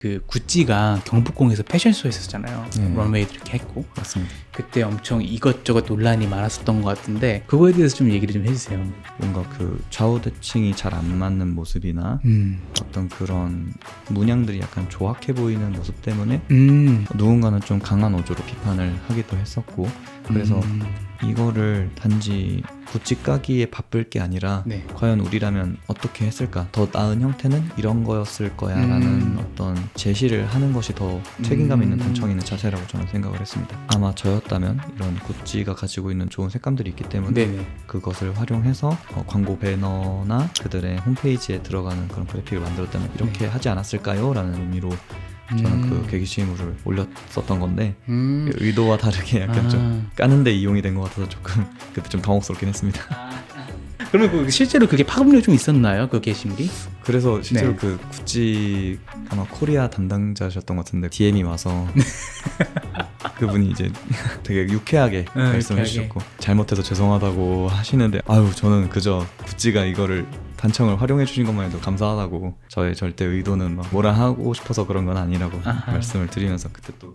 그 구찌가 경복궁에서 패션쇼 했었잖아요. 네. 런웨이도 이렇게 했고 맞습니다. 그때 엄청 이것저것 논란이 많았었던 것 같은데 그거에 대해서 좀 얘기를 좀 해주세요. 뭔가 그 좌우 대칭이 잘 안 맞는 모습이나 음, 어떤 그런 문양들이 약간 조악해 보이는 모습 때문에 음, 누군가는 좀 강한 어조로 비판을 하기도 했었고 그래서 음, 이거를 단지 구찌 까기에 바쁠 게 아니라 네. 과연 우리라면 어떻게 했을까 더 나은 형태는 이런 거였을 거야라는 음. 어떤 제시를 하는 것이 더 책임감 있는 음. 단청 있는 자세라고 저는 생각을 했습니다 아마 저였다면 이런 구찌가 가지고 있는 좋은 색감들이 있기 때문에 네네. 그것을 활용해서 어, 광고 배너나 그들의 홈페이지에 들어가는 그런 그래픽을 만들었다면 이렇게 하지 않았을까요? 라는 의미로 저는 네. 음. 그 게시물을 올렸었던 건데 음. 의도와 다르게 약간 좀 아. 까는데 이용이 된 것 같아서 조금 그때 좀 당혹스럽긴 했습니다. 그러면 그 실제로 그게 파급력 좀 있었나요? 그 게시물이? 그래서 실제로 네. 그 구찌 아마 코리아 담당자셨던 것 같은데 DM이 와서 그분이 이제 되게 유쾌하게 네, 말씀해 유쾌하게. 주셨고 잘못해서 죄송하다고 하시는데 아유 저는 그저 구찌가 이거를 단청을 활용해 주신 것만 해도 감사하다고 저의 절대 의도는 막 뭐라 하고 싶어서 그런 건 아니라고 아하. 말씀을 드리면서 그때 또